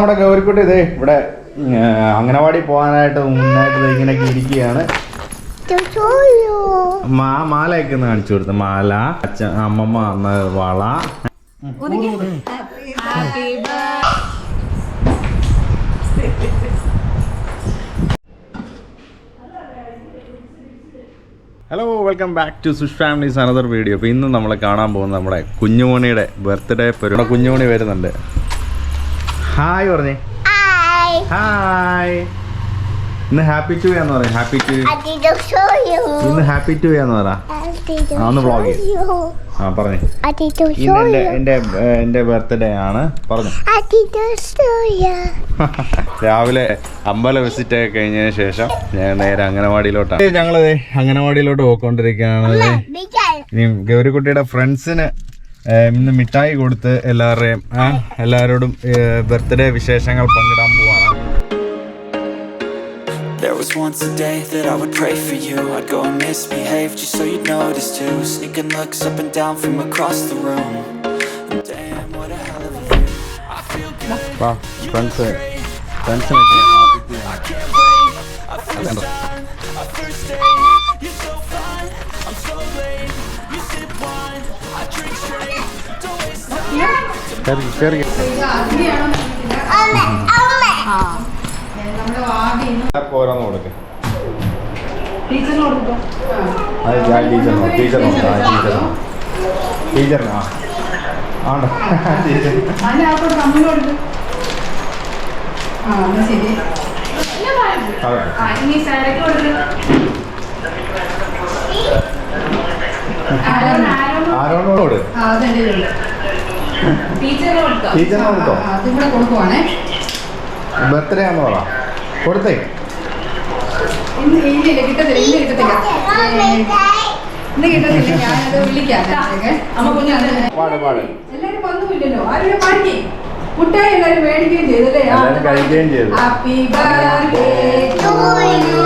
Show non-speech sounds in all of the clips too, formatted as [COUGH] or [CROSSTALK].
നമ്മുടെ ഗൗരിക്കുട്ടി ഇതേ ഇവിടെ അംഗനവാടി പോകാനായിട്ട് മുന്നായിട്ട് ഇങ്ങനെ ഇങ്ങനെയൊക്കെ ഇരിക്കുകയാണ്. മാ മാലയൊക്കെ ഒന്ന് കാണിച്ചു കൊടുത്തു. മാല അച്ഛൻ അമ്മമ്മ അന്ന് വള. Hello welcome back to Sush families another video അപ്പോൾ ഇന്ന് നമ്മൾ കാണാൻ പോകുന്നത് നമ്മുടെ കുഞ്ഞുമണിയുടെ ബർത്ത്ഡേ പരിപാടി കുഞ്ഞുമണി വരുന്നുണ്ട്. ഹായ് പറഞ്ഞേ. ഹായ് ഇന്ന് ഹാപ്പി ടു എന്ന് പറയാം. ഹാപ്പി ടു ഇന്ന് ഹാപ്പി ടു എന്ന് പറ. ആ, ഒന്ന് vlog ആ പറഞ്ഞേ. ഇന്ന് എന്റെ എന്റെ എന്റെ ബർത്ത്ഡേ ആണ്. പറഞ്ഞു. [LAUGHS] രാവിലെ അമ്പല വിസിറ്റ് ഒക്കെ കഴിഞ്ഞതിന് ശേഷം ഞാൻ നേരെ അംഗനവാടിയിലോട്ടാണ് ഞങ്ങളത് അംഗനവാടിയിലോട്ട് പോയിക്കൊണ്ടിരിക്കുകയാണ് ഗൗരി ഇനി ഗൗരിക്കുട്ടിയുടെ ഫ്രണ്ട്സിന് ഇന്ന് മിഠായി കൊടുത്ത് എല്ലാവരുടെയും ആ, എല്ലാവരോടും ബർത്ത്ഡേ വിശേഷങ്ങൾ പങ്കിടാൻ പോവാണ് There was once a day that I would pray for you I'd go and misbehave just so you'd notice too Sneaking looks up and down from across the room And damn, what a hell of a view I feel good, വാ friends ഫ്രണ്ട്സിനൊക്കെ I can't wait I first time, I first date കയറി എല്ലാവർക്കും ഓരോന്ന് കൊടുക്ക് ടീച്ചറിനോ? ടീച്ചറിനോ ടീച്ചറിനോ ടീച്ചറിനോ ആരോണോട് ടീച്ചറിന് കൊടുത്തോ അതിവിടെ കൊടുക്കുവാണേ birthday ആണെന്ന് പറ കൊടുത്തേ ഇന്ന് ഇല്ലില്ല കിട്ടത്തില്ല ഇന്ന് കിട്ടത്തില്ല ഇന്ന് കിട്ടത്തില്ല ഞാനത് വിളിക്കാം നേരത്തേക്ക്. അമ്മ കുഞ്ഞാണ് പാട് പാട് എല്ലാരും വന്നുമില്ലല്ലോ ആരും പാടിക്കേ മുട്ടായി എല്ലാരും മേടിക്കുകയും ചെയ്തല്ലേ എല്ലാവരും കഴിക്കുകയും ചെയ്തു happy birthday to you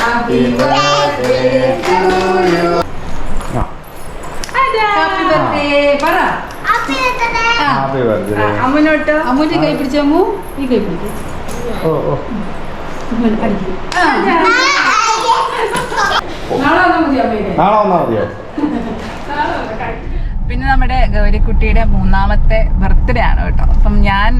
happy birthday to you ആ ഹാപ്പി ബർത്ത്ഡേ പറ. Happy birthday. അമ്മനോട്ട് അമ്മൂറ്റി കൈ പിടിച്ച അമ്മു? ഈ കൈ പിടിക്കും. ഓ ഓ. നാളെ വന്നാൽ മതിയോ? പിന്നെ നമ്മുടെ ഗൗരിക്കുട്ടിയുടെ മൂന്നാമത്തെ ബർത്ത്ഡേ ആണ് കേട്ടോ. അപ്പം ഞാൻ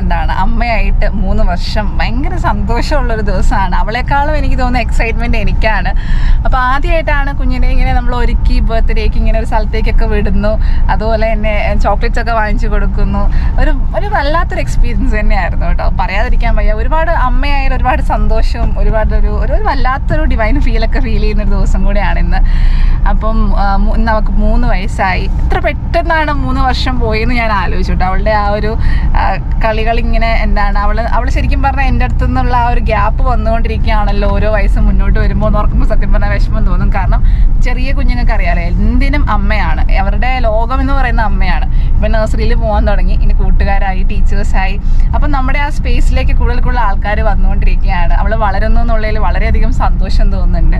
എന്താണ് അമ്മയായിട്ട് മൂന്ന് വർഷം ഭയങ്കര സന്തോഷമുള്ളൊരു ദിവസമാണ്. അവളെക്കാളും എനിക്ക് തോന്നുന്ന എക്സൈറ്റ്മെന്റ് എനിക്കാണ്. അപ്പോൾ ആദ്യമായിട്ടാണ് കുഞ്ഞിനെ ഇങ്ങനെ നമ്മൾ ഒരുക്കി ബർത്ത്ഡേക്ക് ഇങ്ങനെ ഒരു സ്ഥലത്തേക്കൊക്കെ വിടുന്നു. അതുപോലെ തന്നെ ചോക്ലേറ്റ്സ് ഒക്കെ വാങ്ങിച്ചു കൊടുക്കുന്നു. ഒരു ഒരു വല്ലാത്തൊരു എക്സ്പീരിയൻസ് തന്നെയായിരുന്നു കേട്ടോ. പറയാതിരിക്കാൻ വയ്യ. ഒരുപാട് അമ്മയായാലും ഒരുപാട് സന്തോഷവും ഒരുപാട് ഒരു ഒരു വല്ലാത്തൊരു ഡിവൈൻ ഫീലൊക്കെ ഫീൽ ചെയ്യുന്ന ഒരു ദിവസം കൂടെയാണ് ഇന്ന്. അപ്പം നമുക്ക് മൂന്ന് വയസ്സായി. എത്ര പെട്ടെന്നാണ് മൂന്ന് വർഷം പോയെന്ന് ഞാൻ ആലോചിച്ചു അവളുടെ ആ ഒരു കളികൾ ഇങ്ങനെ എന്താണ് അവൾ അവൾ ശരിക്കും പറഞ്ഞാൽ എന്റെ അടുത്തു നിന്നുള്ള ആ ഒരു ഗ്യാപ്പ് വന്നുകൊണ്ടിരിക്കുകയാണല്ലോ ഓരോ വയസ്സ് മുന്നോട്ട് വരുമ്പോൾ എന്ന് ഓർക്കുമ്പോൾ സത്യം പറഞ്ഞാൽ വിഷമം തോന്നും. കാരണം ചെറിയ കുഞ്ഞുങ്ങൾക്ക് അറിയാലോ എന്തിനും അമ്മയാണ്. അവരുടെ ലോകം എന്ന് പറയുന്ന അമ്മയാണ്. ഇപ്പം നഴ്സറിയിൽ പോകാൻ തുടങ്ങി. ഇനി കൂട്ടുകാരായി ടീച്ചേഴ്സായി അപ്പം നമ്മുടെ ആ സ്പേസിലേക്ക് കൂടുതൽ കൂടുതൽ ആൾക്കാർ വന്നുകൊണ്ടിരിക്കുകയാണ്. അവൾ വളരുന്നു എന്നുള്ളതിൽ വളരെയധികം സന്തോഷം തോന്നുന്നുണ്ട്.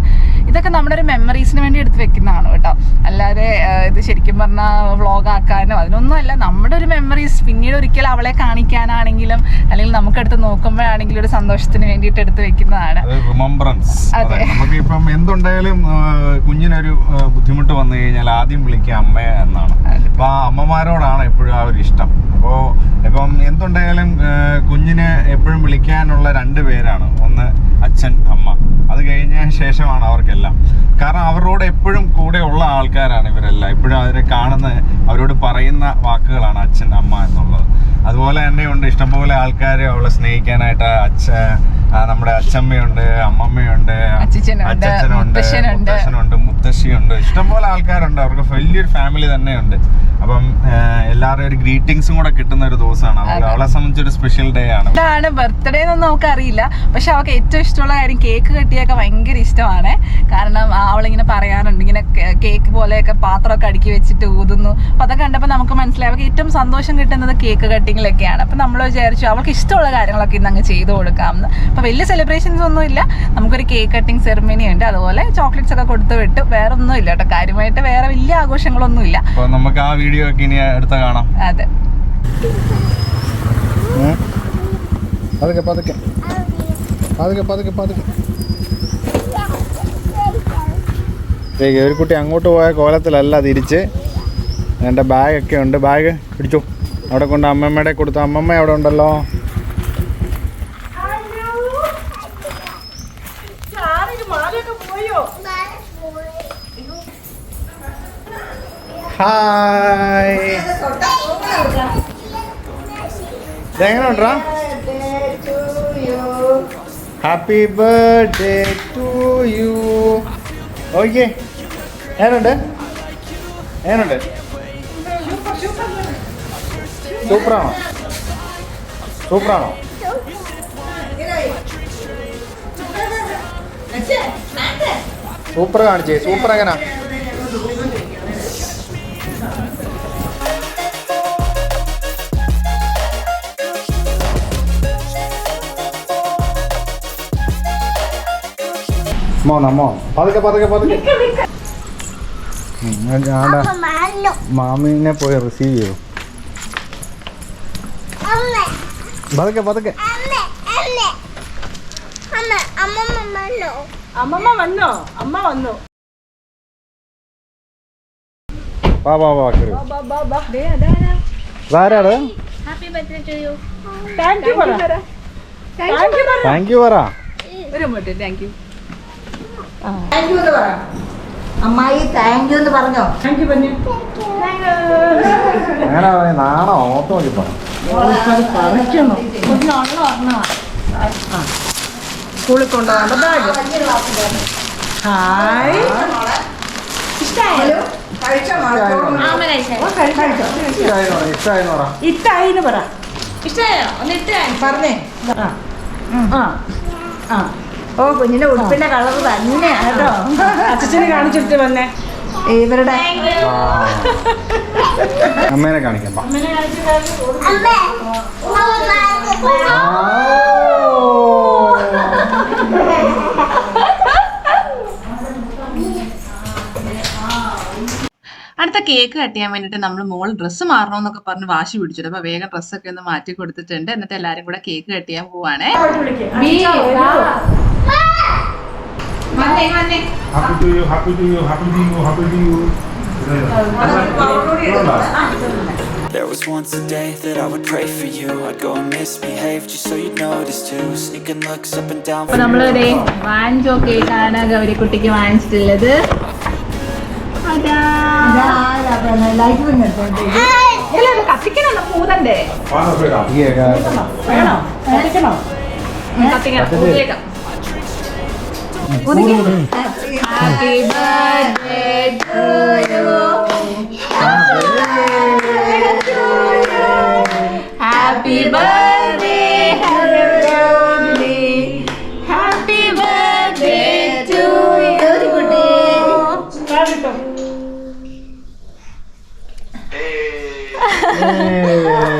ഇതൊക്കെ നമ്മുടെ ഒരു മെമ്മറീസിന് വേണ്ടി എടുത്ത് വെക്കുന്നതാണ് കേട്ടോ. അല്ലാതെ ഇത് ശരിക്കും പറഞ്ഞാൽ വ്ളോഗ് ആക്കാനോ അതിനൊന്നും അല്ല. നമ്മുടെ ഒരു മെമ്മറീസ് പിന്നീട് ഒരിക്കൽ അവളെ കാണിക്കാനാണെങ്കിലും അല്ലെങ്കിൽ നമുക്കെടുത്ത് നോക്കുമ്പോഴാണെങ്കിലും ഒരു സന്തോഷത്തിന് വേണ്ടിയിട്ട് എടുത്ത് വെക്കുന്നതാണ്. അത് റിമംബറൻസ് അതെ. നമുക്ക് ഇപ്പം എന്തുണ്ടായാലും കുഞ്ഞിനൊരു ബുദ്ധിമുട്ട് വന്നു കഴിഞ്ഞാൽ ആദ്യം വിളിക്കുക അമ്മ എന്നാണ്. അപ്പൊ ആ അമ്മമാരോടാണ് എപ്പോഴും ആ ഒരു ഇഷ്ടം. അപ്പോൾ ഇപ്പം എന്തുണ്ടായാലും കുഞ്ഞിനെ എപ്പോഴും വിളിക്കാനുള്ള രണ്ട് പേരാണ്. ഒന്ന് അച്ഛൻ അമ്മ. അത് കഴിഞ്ഞ ശേഷമാണ് അവർക്കെല്ലാം. കാരണം അവരോട് എപ്പോഴും കൂടെ ഉള്ള ആൾക്കാരാണ് ഇവരെല്ലാം. എപ്പോഴും അവരെ കാണുന്ന അവരോട് പറയുന്ന വാക്കുകളാണ് അച്ഛൻ അമ്മ എന്നുള്ളത്. അതുപോലെ തന്നെ ഉണ്ട് ഇഷ്ടംപോലെ ആൾക്കാരെ അവളെ സ്നേഹിക്കാനായിട്ട് അച്ഛ നമ്മുടെ അച്ഛമ്മയുണ്ട് അമ്മമ്മയുണ്ട് അച്ഛനുണ്ട്. മുത്തശ്ശനുണ്ട് മുത്തശ്ശിയുണ്ട്. ഇഷ്ടംപോലെ ആൾക്കാരുണ്ട്. അവർക്ക് വലിയൊരു ഫാമിലി തന്നെയുണ്ട്. അപ്പം എല്ലാവരും ഒരു ഗ്രീറ്റിംഗ്സും കൂടെ കിട്ടുന്ന ഒരു ദിവസമാണ്. അവളെ സംബന്ധിച്ചൊരു സ്പെഷ്യൽ ഡേ ആണ്. ഇതാണ് ബർത്ത്ഡേ എന്നൊന്നും നമുക്ക് അറിയില്ല പക്ഷെ അവൾക്ക് ഏറ്റവും ഇഷ്ടമുള്ള കാര്യം കേക്ക് കെട്ടിയൊക്കെ ഭയങ്കര ഇഷ്ടമാണ്. കാരണം അവളിങ്ങനെ പറയാറുണ്ട്. ഇങ്ങനെ കേക്ക് പോലെയൊക്കെ പാത്രമൊക്കെ അടുക്കി വെച്ചിട്ട് ഊതുന്നു. അപ്പൊ അതൊക്കെ കണ്ടപ്പോൾ നമുക്ക് മനസ്സിലായി. അവൾക്ക് ഏറ്റവും സന്തോഷം കിട്ടുന്നത് കേക്ക് കട്ടിങ്ങിലൊക്കെയാണ് അപ്പൊ നമ്മൾ വിചാരിച്ചു അവൾക്ക് ഇഷ്ടമുള്ള കാര്യങ്ങളൊക്കെ ഇന്ന് അങ്ങ് ചെയ്തു കൊടുക്കാമെന്ന്. അപ്പൊ വലിയ സെലിബ്രേഷൻസ് ഒന്നും ഇല്ല. നമുക്കൊരു കേക്ക് കട്ടിങ് സെറമണി ഉണ്ട്. അതുപോലെ ചോക്ലേറ്റ്സ് ഒക്കെ കൊടുത്തു വിട്ടു. വേറെ ഒന്നും ഇല്ല കേട്ടോ. കാര്യമായിട്ട് വേറെ വലിയ ആഘോഷങ്ങളൊന്നും ഇല്ല. നമുക്ക് ആ വീഡിയോ ഒക്കെ ഇനി അടുത്ത കാണാം. അതെ? പതുക്കെ പതുക്കെ. പതുക്കെ പതുക്കെ പതുക്കെ. ഏയ് ഒരു കുട്ടി അങ്ങോട്ട് പോയ കോലത്തിലല്ല തിരിച്ച്. എന്റെ ബാഗൊക്കെ ഉണ്ട്. ബാഗ് പിടിച്ചു. അവിടെ കൊണ്ട് അമ്മമ്മയുടെ കൊടുത്തു അമ്മമ്മ അവിടെ ഉണ്ടല്ലോ. ഹായ്. ഇതെങ്ങനെ ഉണ്ടാ happy birthday to you okay എങ്ങനുണ്ട് എങ്ങനുണ്ട് സൂപ്പറാണോ? സൂപ്പറാണോ സൂപ്പർ കാണിച്ചേ. സൂപ്പർ എങ്ങനാ? മോൻ പതുക്കെ പതുക്കെ പതുക്കെ. ഉം, ഞാൻ ആണ്ടാ മാമിനെ പോയി റിസീവ് ചെയ്തു പതുക്കെ പതുക്കെ. അമ്മമ്മ വന്നോ? അമ്മ വന്നു? വാ വാ വാ കയറി ഇതാരാണ്? താങ്ക് യു പറ. താങ്ക് യു പറ. ഒരു minute thank you thank you എന്ന് പറ. അമ്മായി താങ്ക് യു എന്ന് പറഞ്ഞോ? താങ്ക് യു പറഞ്ഞു അങ്ങനെ പറയാം നാണോ ഓർത്ത് നോക്കിപ്പോ പറിക്കുന്നു. സ്കൂളിൽ കൊണ്ടുപോകാൻ ബാഗ്. ഹായ്. ഇഷ്ടായാലോ കഴിച്ചോ ഇഷ്ടമായിന്ന് പറ ഇഷ്ടമായോ ഒന്ന് ഇട്ട് പറഞ്ഞേ. ആ. ആ. ആ. ഓ കുഞ്ഞിന്റെ ഉടുപ്പിന്റെ കളർ തന്നെയാണ് കേട്ടോ. അച്ഛനെ കാണിച്ചിട്ട് വന്നേ. ഇവരുടെ. അമ്മേനെ കാണിക്കാം. അടുത്ത കേക്ക് കട്ട് ചെയ്യാൻ വേണ്ടിയിട്ട് നമ്മൾ മോൾ ഡ്രസ്സ് മാറണമെന്നൊക്കെ പറഞ്ഞ് വാശി പിടിച്ചിട്ട് അപ്പൊ വേഗം ഡ്രസ്സൊക്കെ ഒന്ന് മാറ്റി കൊടുത്തിട്ടുണ്ട്. എന്നിട്ട് എല്ലാരും കൂടെ കേക്ക് കട്ട് ചെയ്യാൻ പോവാണേ. Happy to you, happy to you, happy to you, happy to you. There was once a day that I would pray for you I'd go and misbehave just so you'd notice too Sneaking looks up and down from നമ്മൾ your they pillow. വാഞ്ചോ കേക്കാണ് ഗൗരിക്കുട്ടിക്ക് വാങ്ങിച്ചിട്ടുള്ളത് അതാ ഇത് കത്തിക്കണല്ലോ പൂതണ്ടേ കഴിക്കണോ കത്തിക്കണം പൂതിയേക്കാം happy birthday to you happy birthday happy birthday to കാണിട്ടോ There was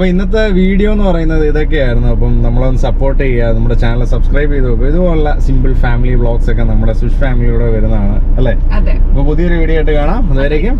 fall അപ്പൊ ഇന്നത്തെ വീഡിയോ എന്ന് പറയുന്നത് ഇതൊക്കെയായിരുന്നു. അപ്പം നമ്മളൊന്ന് സപ്പോർട്ട് ചെയ്യുക നമ്മുടെ ചാനൽ സബ്സ്ക്രൈബ് ചെയ്ത് നോക്കുക ഇതുപോലുള്ള സിമ്പിൾ ഫാമിലി വ്ളോഗ്സ് ഒക്കെ നമ്മുടെ സ്വിഷ് ഫാമിലിയുടെ വരുന്നതാണ് അല്ലേ? അപ്പൊ പുതിയൊരു വീഡിയോ ആയിട്ട് കാണാം. അതുവരേക്കും